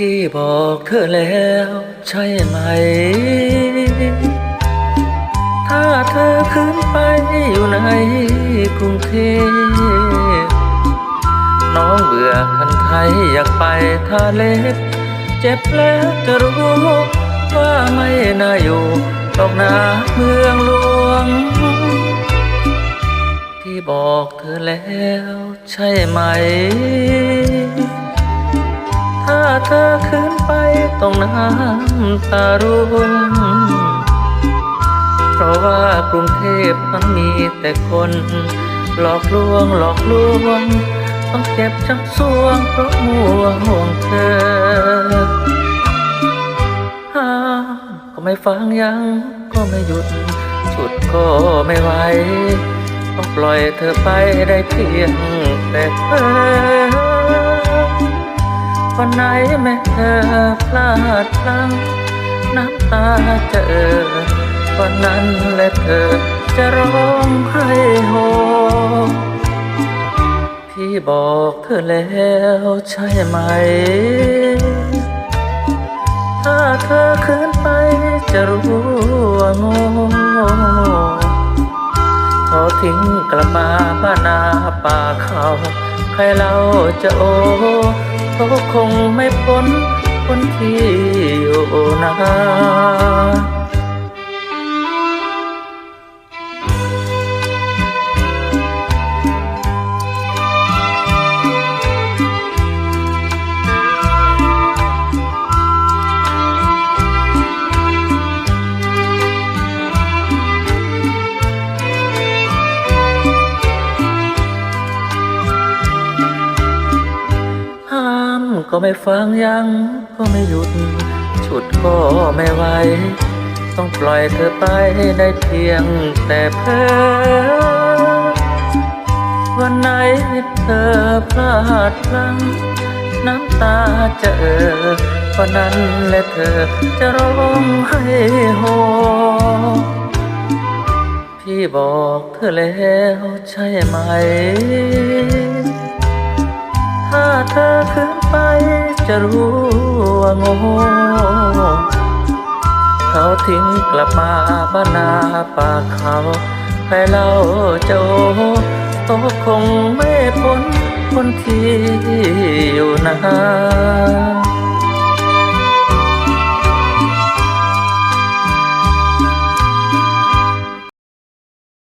พี่บอกเธอแล้วใช่ไหม ถ้าเธอคืนไปอยู่ในกรุงเทพน้องเบื่อคันไทยอยากไปทะเลเจ็บแล้วจะรู้ว่าไม่น่าอยู่ตอกนาเมืองหลวงพี่บอกเธอแล้วใช่ไหม ถ้าเธอคืนไปต้องน้ำตาร่วงเพราะว่ากรุงเทพมันมีแต่คน หลอกลวงหลอกลวง ต้องเจ็บช้ำสวงเพราะมัวห่วงเธอห้ามก็ไม่ฟังยังก็ไม่หยุดสุดก็ไม่ไหวต้องปล่อยเธอไปได้เพียงแต่เธอ วันไหนแม่เธอพลาดพลั้งน้ำตาจะเอ่อวันนั้นและเธอจะร้องไห้โฮพี่บอกเธอแล้วใช่ไหม ถ้าเธอคืนไปจะรู้ว่าโง่ ขอทิ้งกลับมาบ้านนาป่าเขา ใครเราจะโอ้เขาคงไม่พ้นคนที่อยู่นา ก็ไม่ฟังยังก็ไม่หยุด ฉุดก็ไม่ไหว ต้องปล่อยเธอไปได้เพียงแต่เพ้อวันไหนเธอพลาดพลั้งน้ำตาจะเอ่อวันนั้นและเธอจะร้องไห้โฮพี่บอกเธอแล้วใช่ไหม ถ้าเธอคืนไปจะรู้ว่าโง่เขาทิ้งกลับมาบ้านนาป่าเขาใครเล่าเจ้าโตคงไม่พ้นคนที่อยู่นา